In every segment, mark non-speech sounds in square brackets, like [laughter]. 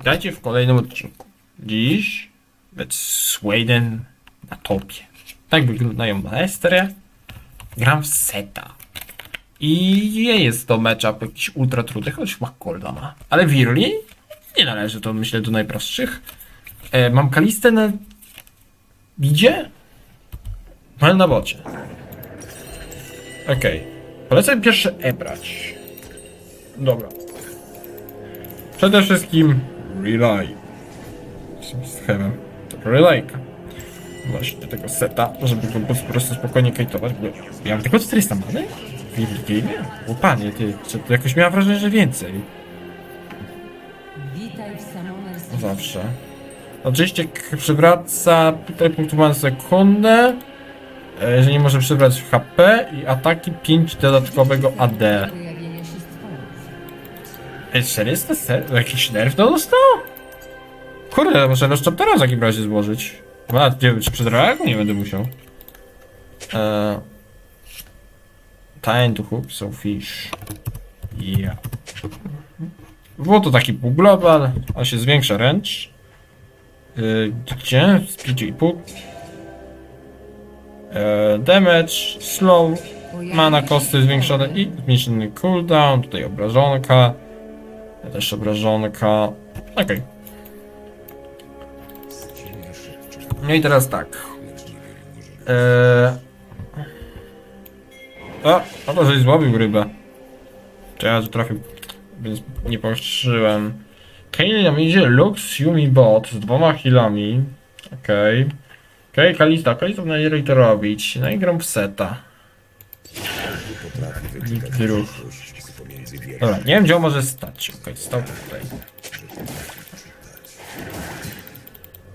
Witajcie w kolejnym odcinku. Dziś bez Sweden na topie. Tak wyglądają maestry. Gram w seta. I nie jest to matchup jakiś ultra trudny, choć chyba Golda ma. Ale Wirli nie należy to myślę do najprostszych. E, mam Kalistę na Idzie? Ale na bocie. Okej. Polecam pierwsze E brać. Dobra. Przede wszystkim Relay. Z. Relayka. Właśnie tego seta, żeby go po prostu spokojnie kajtować, bo ja mam tylko 400 many? W Game? O panie, ty, czy to jakoś miałem wrażenie, że więcej. Summoners Zawsze. Oczywiście przywraca tutaj punktów na sekundę. e, Jeżeli może przybrać HP i ataki 5 dodatkowego AD. Pojawienia się stworów. Ej, 400 ser? Jakiś nerw to dostał? Kurde, muszę rozczep teraz w takim razie złożyć. Nawet nie wiem, czy przed reagą nie będę musiał. Eee... Time to hook, so fish. Yeah. Było to taki pół global, a się zwiększa ręcz. Yy, gdzie? Z 5,5. Eee, damage, slow, Mana kosty zwiększone i zmniejszony cooldown, tutaj obrażonka, też obrażonka, okej. No i teraz tak. Eee... O, to żeś złowił rybę. Czy ja tu trochę, więc nie postrzyłem. Kaylee nam idzie Lux Yumi Bot z dwoma healami. Okej. Okej, Kalista, Kalista najlepiej to robić. No i gram w seta. Nigdy ruch. Dobra, nie wiem gdzie on może stać. Okej, stał tutaj.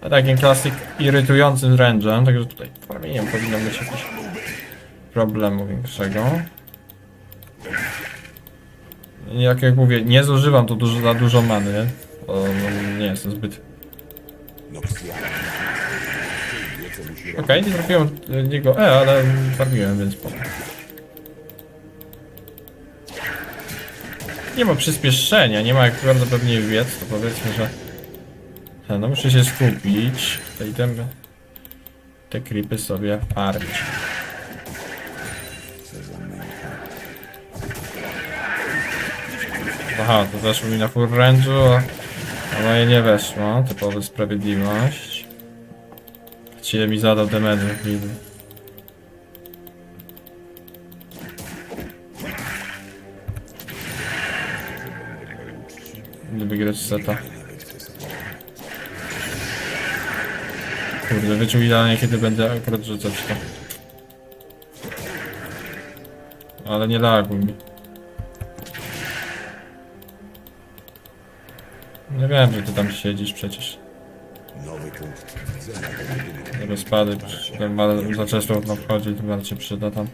A takim klasyk irytującym range'em, także tutaj nie powinno być jakiś problemu większego. Jak, jak mówię, nie zużywam tu dużo, za dużo many, bo no, nie jestem zbyt... Okej, nie trafiłem niego E, ale farmiłem, więc spoko. Nie ma przyspieszenia, nie ma jak bardzo pewnie wiedz, to powiedzmy, że... No muszę się skupić. Te itemy... Te creepy sobie farmić. Aha, to weszło mi na full range'u, a moje nie weszło. Typowa sprawiedliwość. Ile mi zadał damage'u chwili. Gdyby grać seta. Kurde, wyczuł idealnie kiedy będę akurat rzucać to. Ale nie laguj mi. Nie wiem, że ty tam siedzisz przecież. Rozpady, ten mal za często nam wchodzi, tym bardziej się przyda tam.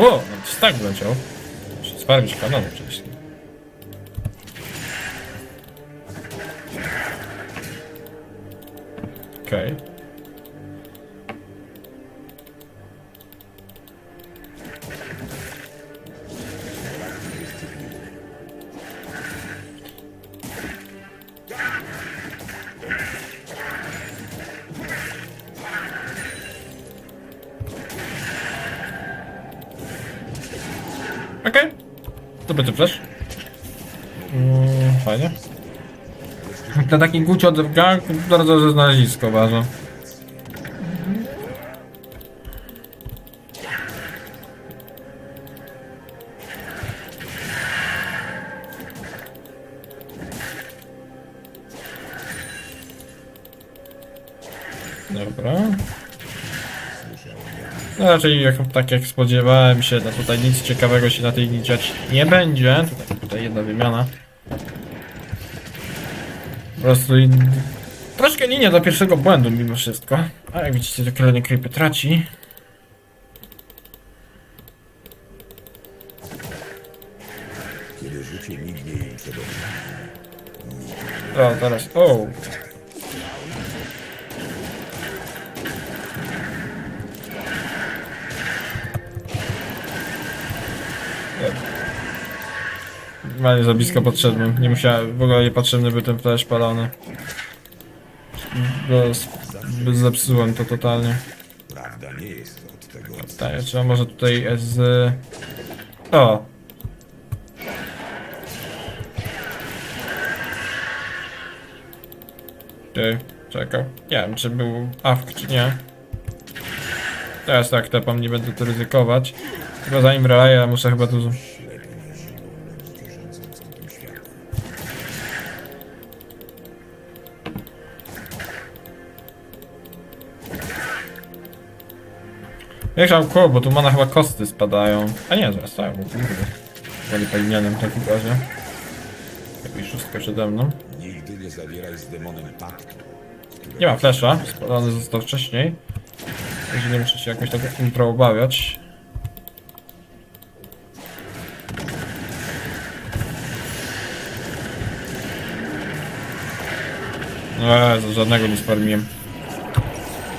Ło, no tak wleciał. Muszę sparmić kanału przecież. Okej. To będzie też. Mm, fajnie. Dla takich guci od gang bardzo znalezisko uważam. Raczej jak, tak jak spodziewałem się, no tutaj nic ciekawego się na tej linii dziać nie będzie. Tutaj, tutaj jedna wymiana. Po prostu troszkę linia do pierwszego błędu mimo wszystko. A jak widzicie, to kolejne creepy traci. kiedy życie mignie im przed oczami. O, teraz. O! Normalnie za blisko podszedłem. Nie musiałem, w ogóle nie potrzebny był ten flash palony. Bez zepsułem to totalnie. Prawda nie jest od tego odstępna. Tak, trzeba może tutaj z... O! Ty, czekał. Nie wiem, czy był AFK, czy nie. Teraz tak, tepam, nie będę tu ryzykować. Tylko zanim relaję, muszę chyba tu... Wieszam koło, bo tu mana chyba kosty spadają. A nie, zaraz tak, bo kurde. Woli powinienem w takim razie. Jakieś szóstkę przede mną. Nigdy nie zawieraj z demonem paktu. Nie ma flesza, spadany został wcześniej. Także nie muszę się jakoś tak intro obawiać. Eee, za żadnego nie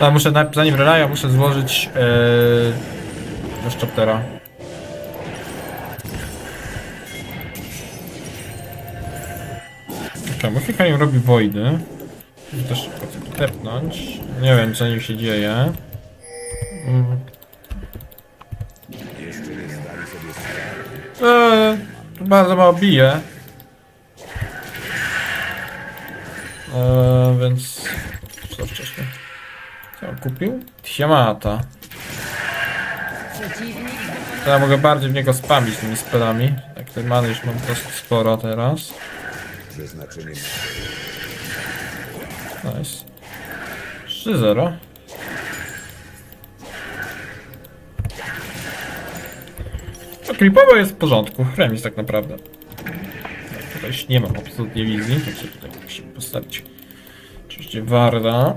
A muszę, na- zanim relaja, muszę złożyć ee, do chaptera. Czemu Fikarim robi wojny? Muszę też szybko to tepnąć. Nie wiem co nim się dzieje. Mm. Eee, bardzo mało bije. Eee, więc... Co wcześniej? Co kupił? Przeciwnik To ja mogę bardziej w niego spamić tymi spelami. Tak, tej many już mam dosyć sporo teraz. Nice. 3-0. No, klipowo jest w porządku. Remis tak naprawdę. Tutaj już nie mam absolutnie wizji, także tutaj musimy postawić. Oczywiście Warda.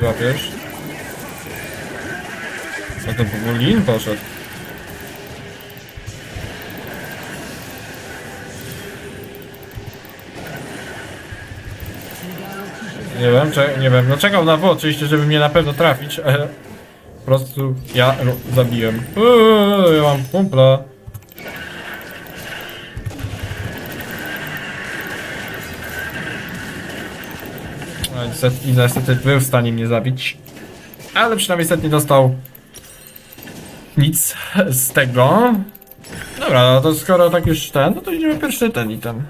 złapiesz. No to powoli poszedł. ci się Nie wiem, nie wiem, no czekał na W oczywiście, żeby mnie na pewno trafić, po prostu ja zabiłem. Uuu, ja mam kumpla. No, niestety, niestety był w stanie mnie zabić. Ale przynajmniej niestety nie dostał nic [laughs] z tego. Dobra, no to skoro tak już ten, no to idziemy pierwszy ten item.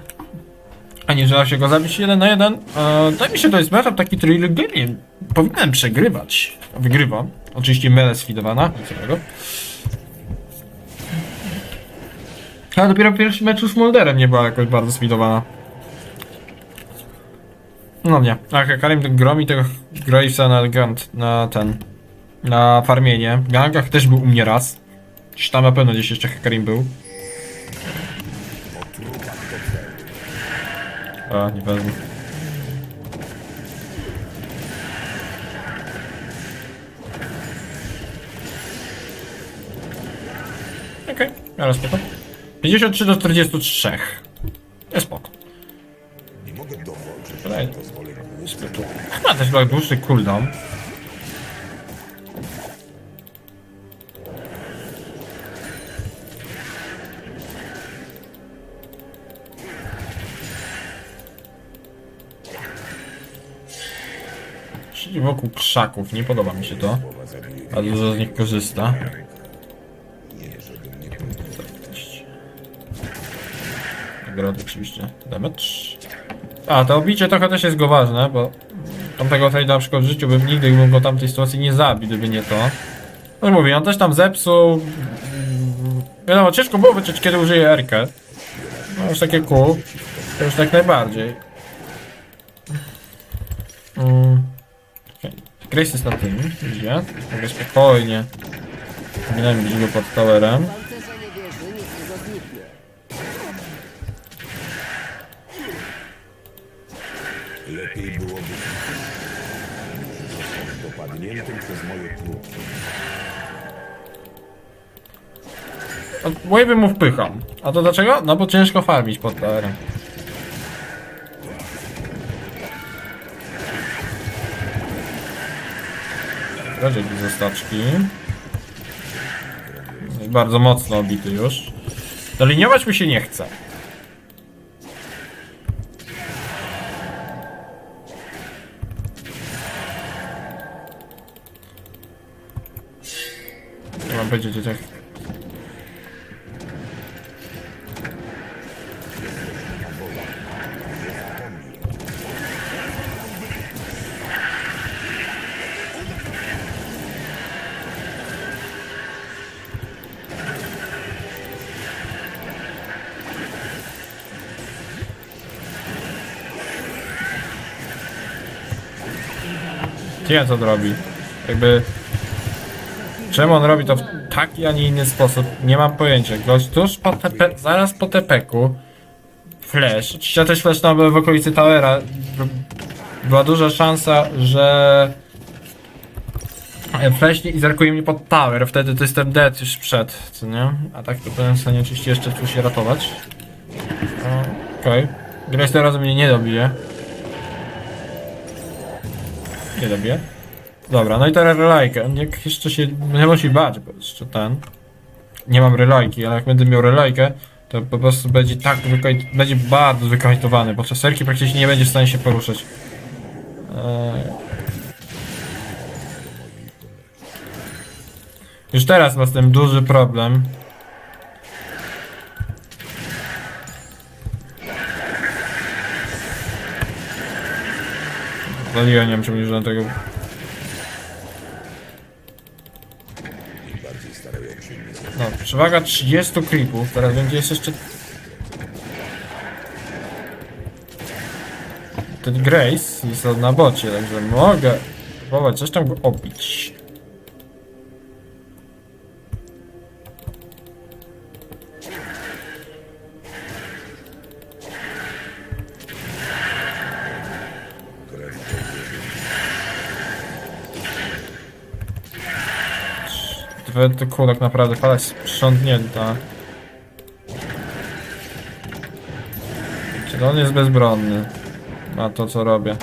A nie da się go zabić jeden na jeden. E, Wydaje mi się, to jest matchup taki thriller game. Powinienem przegrywać. Wygrywam. Oczywiście mele sfidowana. Nic. Ale dopiero pierwszy mecz z Molderem nie była jakoś bardzo sfidowana. No nie. A Karim ten gromi tego Gravesa na, na ten. Na farmienie. W gangach też był u mnie raz. Gdzieś tam na pewno gdzieś jeszcze Karim był. A, nie wezmę. Okay, spoko. 53 do 43. Jest spoko. Głupstwu. Chyba też był dłuższy cooldown. Czyli wokół krzaków, nie podoba mi się to. A dużo z nich korzysta. Nagrody oczywiście. Damage. A, to obicie trochę też jest go ważne, bo tamtego trade'a na przykład w życiu bym nigdy bym go tam w tej sytuacji nie zabił, gdyby nie to. No mówię, on też tam zepsuł. Wiadomo, ciężko było wyczuć, kiedy użyje Erkę. No już takie cool. To już tak najbardziej. Mm. Grace jest na tym, widzicie? Mogę spokojnie. Minąłem gdzieś go pod towerem. Wave'y mu wpycham. A to dlaczego? No bo ciężko farmić pod towerem. Radzieki ze staczki. Bardzo mocno obity już. Doliniować mi się nie chce. Mam powiedzieć, Nie wiem co to robi. Jakby... Czemu on robi to w taki, a nie inny sposób? Nie mam pojęcia. Gość tuż po TP, zaraz po TP-ku Flash. Oczywiście też Flash był w okolicy Towera. Była duża szansa, że Flash nie zerkuje mnie pod Tower. Wtedy to jestem dead już przed, co nie? A tak to będę w stanie oczywiście jeszcze tu się ratować. O, Okej. Okay. Grace teraz mnie nie dobije. Nie. Dobra, no i teraz relajkę. Jak jeszcze się nie musi bać, bo jeszcze ten. Nie mam relajki, ale jak będę miał relajkę, to po prostu będzie tak będzie bardzo wykajtowany, bo czaserki praktycznie nie będzie w stanie się poruszać. Eee... Już teraz ma z tym duży problem. Waliłem, nie bardziej starają się mnie zabić. No, przewaga 30 creepów, teraz jest jeszcze... Ten Grace jest na bocie, także mogę próbować coś tam obić. Dwie to kulek naprawdę pada sprzątnięta. Czy on jest bezbronny na to co robię?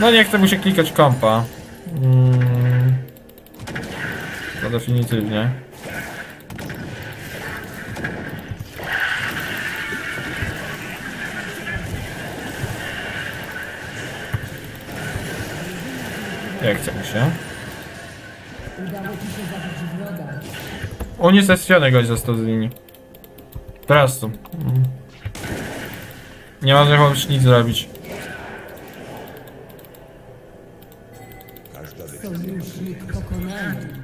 No nie chcę mu się klikać kompa. Mm. To definitywnie. Udało ci się zabić wroga. Unicestwiony gość został z linii. Teraz tu. Mm. Nie można już nic zrobić. Sojusznik pokonany.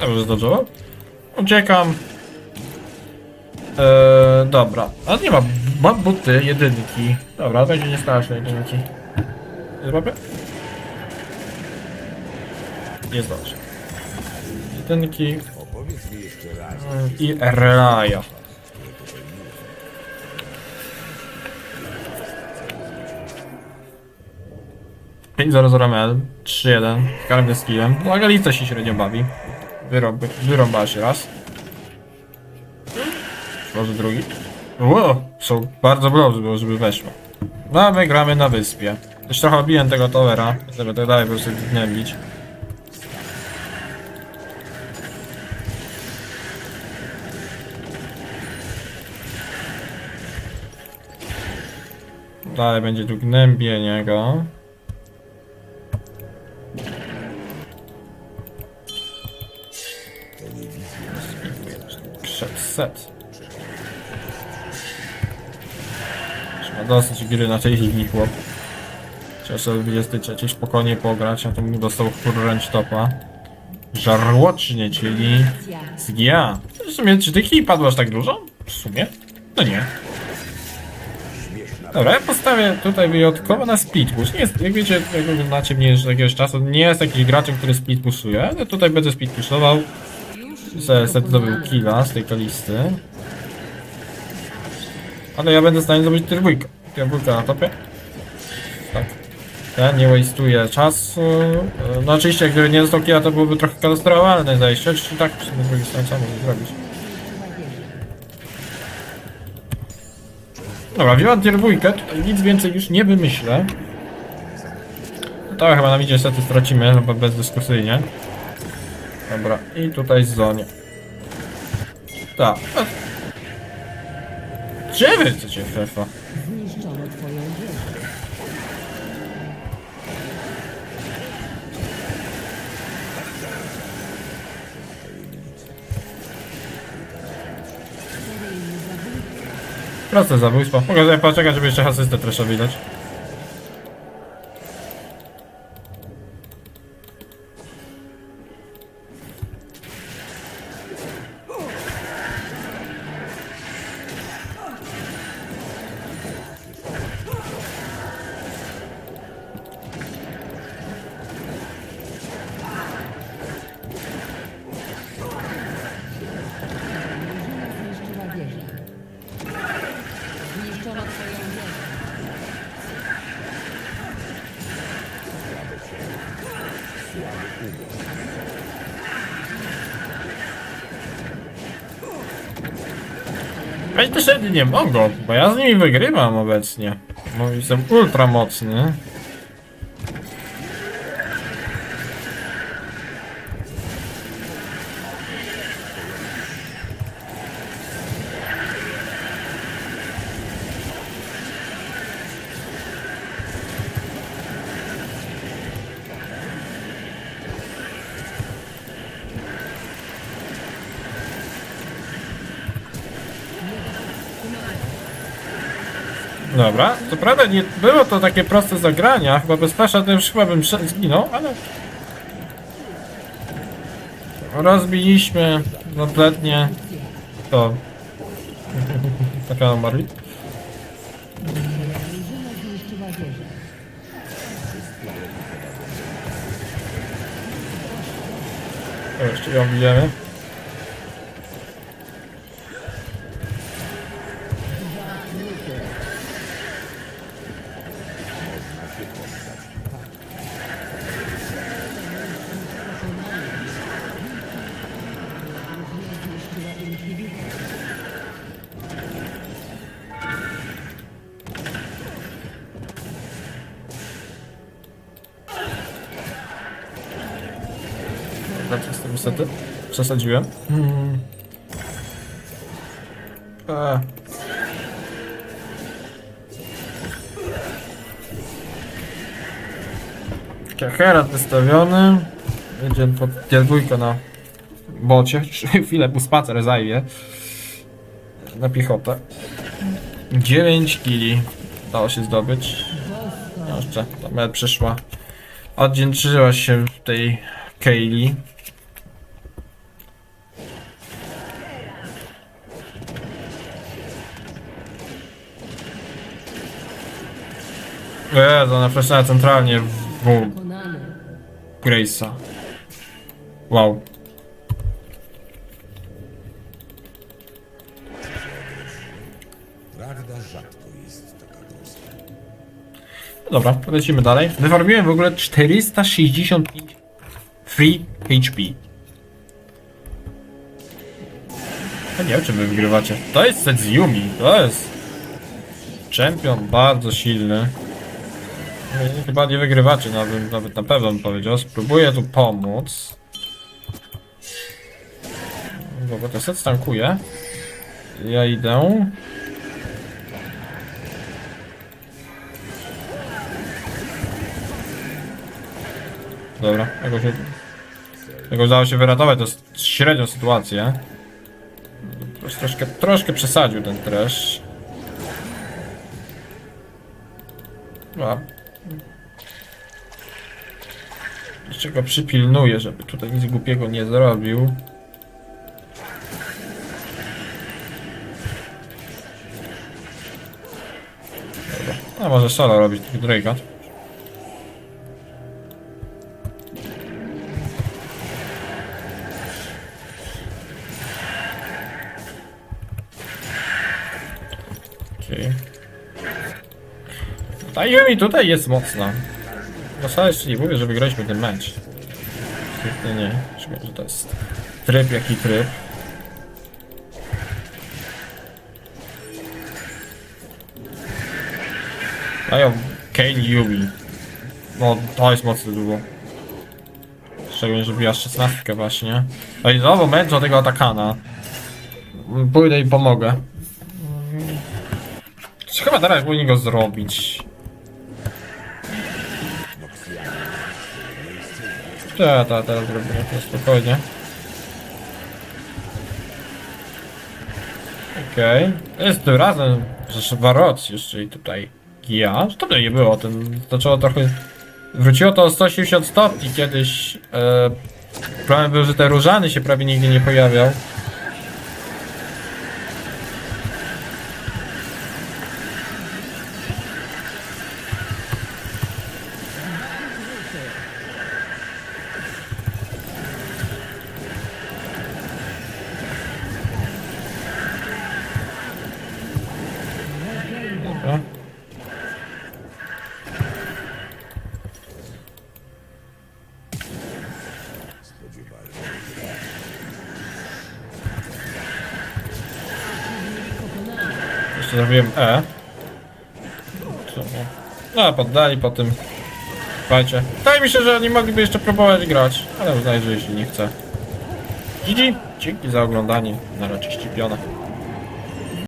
Dobrze zdążyło. Uciekam. Eee, dobra. A nie ma. Mam buty, jedynki. Dobra, będzie nie straszne jedynki. Złapię? Nie zdążę. Jedynki i Relaja. 5-0-0 mel, 3-1, karmę z killem. No, Galica się średnio bawi. Wyrąb, wyrąbała się raz. Może drugi. Ło, są bardzo było, żeby weszło. No, my gramy na wyspie. Już trochę obiłem tego towera, żeby tak dalej po prostu gnębić. Dalej będzie tu gnębienie go. Set. Ma dosyć gry na tej linii chłop. Chciał sobie 23 spokojnie pograć, a to mu dostał wręcz topa. Żarłocznie, czyli z GA. W sumie, czy tych kij padło aż tak dużo? W sumie? No nie. Dobra, ja postawię tutaj wyjątkowo na split. Nie jest, jak wiecie, jak oglądacie mnie już jakiegoś czasu, nie jest jakiś graczem, który split pushuje, ale tutaj będę split. Se, se zdobył killa z tej kalisty. Ale ja będę w stanie zrobić trójkę. Trójkę na topie. Tak. Ja nie wastuję czasu. E, No oczywiście, gdyby nie dostał killa, to byłoby trochę katastrofalne zajście. Czy tak, sumie z co mogę zrobić? Dobra, wziąłem tier dwójkę, tutaj nic więcej już nie wymyślę. To chyba na widzie sety stracimy, chyba bezdyskusyjnie. Dobra, i tutaj zonie. Tak. Gdzie wy chcecie fefa? Zniszczono twoją wieżę. Proste zabójstwo. Mogę sobie poczekać, żeby jeszcze asystę troszkę widać. Ej, też nie mogą, bo ja z nimi wygrywam obecnie. Bo jestem ultra mocny. Dobra, co prawda nie było to takie proste zagrania, chyba bez pasza to już chyba bym zginął, ale... Rozbiliśmy kompletnie to... [laughs] Taka umarli. Jeszcze ją widzimy. Niestety. Przesadziłem. Hmm. A. Herat wystawiony. Będzie pod dwójkę na bocie. [laughs] Chwilę mu spacer zajmie. Na piechotę. 9 kili udało się zdobyć. Jeszcze nawet przyszła. Oddzięczyła się tej Kaylee. Jezu, ona fleszała centralnie w. Grace'a. Wow. Prawda rzadko jest taka prosta. No Dobra, lecimy dalej. Wyfarmiłem w ogóle 465 free HP. Ja nie wiem, czy wy wygrywacie. To jest set z Yumi, to jest champion bardzo silny. Wy Chyba nie wygrywacie, nawet, nawet na pewno bym powiedział. Spróbuję tu pomóc. Dobra, ten set stankuje. Ja idę. Dobra, jakoś, jakoś udało się wyratować, to jest średnią sytuację. Trosz, troszkę, troszkę przesadził ten trash. A. Jeszcze go przypilnuję, żeby tutaj nic głupiego nie zrobił. Dobra. A może solo robić Drake'a. Ta Yumi tutaj jest mocna. No wcale jeszcze nie mówię, że wygraliśmy ten mecz. Nie, nie. Czekaj, że to jest tryb, jaki tryb. Mają Kane Yumi. No, to jest mocny długo. Szczególnie, że biła 16 właśnie. No i znowu mecz do tego Atakana. Pójdę i pomogę. Chyba teraz powinien go zrobić. Ta, ta, teraz zrobimy to spokojnie. Okej. Jest tym razem, że Warot jeszcze i tutaj ja. To nie było, ten zaczęło trochę... Wróciło to o 180 stopni kiedyś. E, problem był, że te różany się prawie nigdy nie pojawiał. Zrobiłem E. No, poddali po tym fajcie. Wydaje mi się, że oni mogliby jeszcze próbować grać, ale uznaję, że jeśli nie chce. GG, dzięki za oglądanie. Na razie ścipione.